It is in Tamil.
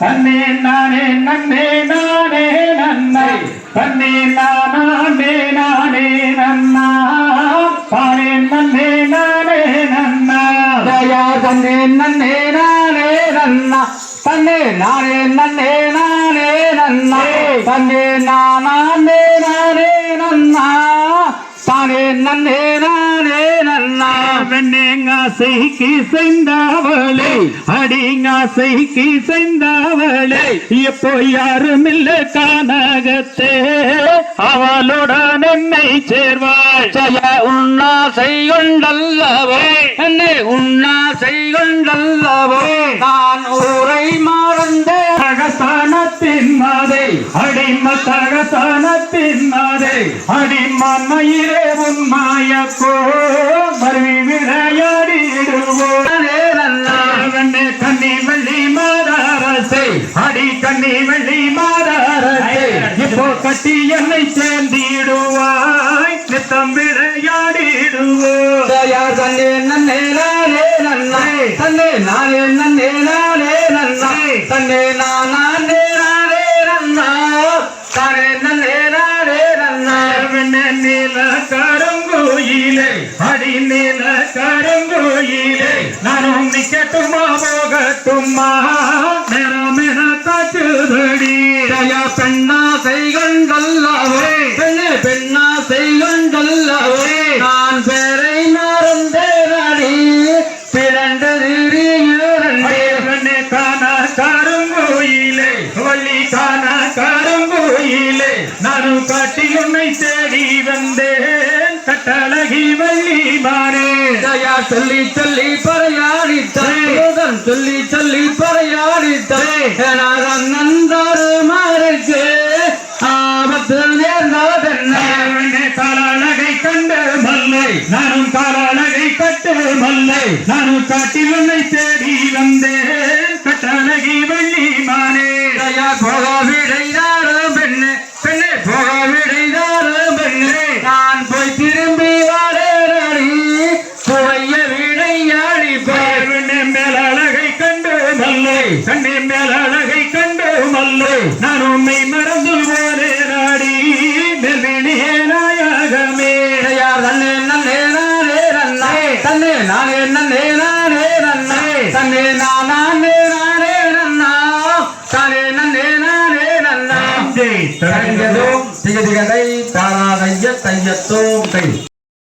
தன்னே நானே நன்னே நானே நன்னை. தன்னே நானே நானே நன்னா. தானே நன்னே நானே நன்னா. தயா தன்னே நன்னே நானே நன்னா. தன்னே நானே நன்னே நானே நன்னா. தன்னே நானே நானே நன்னா. தானே நன்னே நானே நன்னா. வெண்ணே வெண்ணேங்காசைக்கு செய்தவளே அடிங்காசைக்கு செய்தவளே எப்போ யாரும் இல்ல கானகத்தே அவளுடன் என்னை சேர்வாள். ஜய உண்ணா செய்கொண்டல்லவோ என்னை உண்ணா செய்கொண்டல்லவோ நான் ஊரை மறந்தே தகசானத்தின் மாதை அடிம தகசானத்தின் மாதை அடிமன்மையிலே உன்மாயக்கோ மருவி கட்டி என்னை சேர்ந்திடுவாய். நித்தம் விளையாடிடுவோம் ஜயா தன்னே நன்னே நானே நன்னா தன்னே நானே நன்னே நானே நன்னா தன்னே நானே நானே நன்னா. தானே நன்னே நானே நன்னா. நீல கருங்கோயிலே அடி நீல கருங்கோயிலே நானும் நிக்கட்டுமா போகட்டுமா? நேரம் என தாக்குதடி செய்கொண்டல்லவோ நான் பேரை மறந்தேனடி பிறண்டு திரியுரண்டே வெண்ணே காண கருங்கோயிலே வள்ளி காண கருங்கோயிலே நானும் காட்டி உன்னை தேடி வந்தேன். கட்டழகி வள்ளி மாறே. ஜயா சொல்லி சொல்லி பறையாடி தருதன் சொல்லி சொல்லி பறையாடி தரேன் நந்தாரு மாறுக்கு ஆபத்து காலழகை கட்டு மல்லை நானும் காட்டில் உன்னை தேடி வந்தேன். கட்டழகி வள்ளி மாறே ஜயா போக விடைதாரு பெண்ணே. பெண்ணே போக விடைதாரு பெண்ணே. நான் போய் திரும்பி வாடேறி புவைய விடையாடி பேர் வெண்ணே மேல் அழகை கண்டு மல்லை. கண்ணே மேல் அழகை கண்டு மல்லை. நான் உண்மை மறந்து திகதிகதை தாராதைய தையத்தோம் கை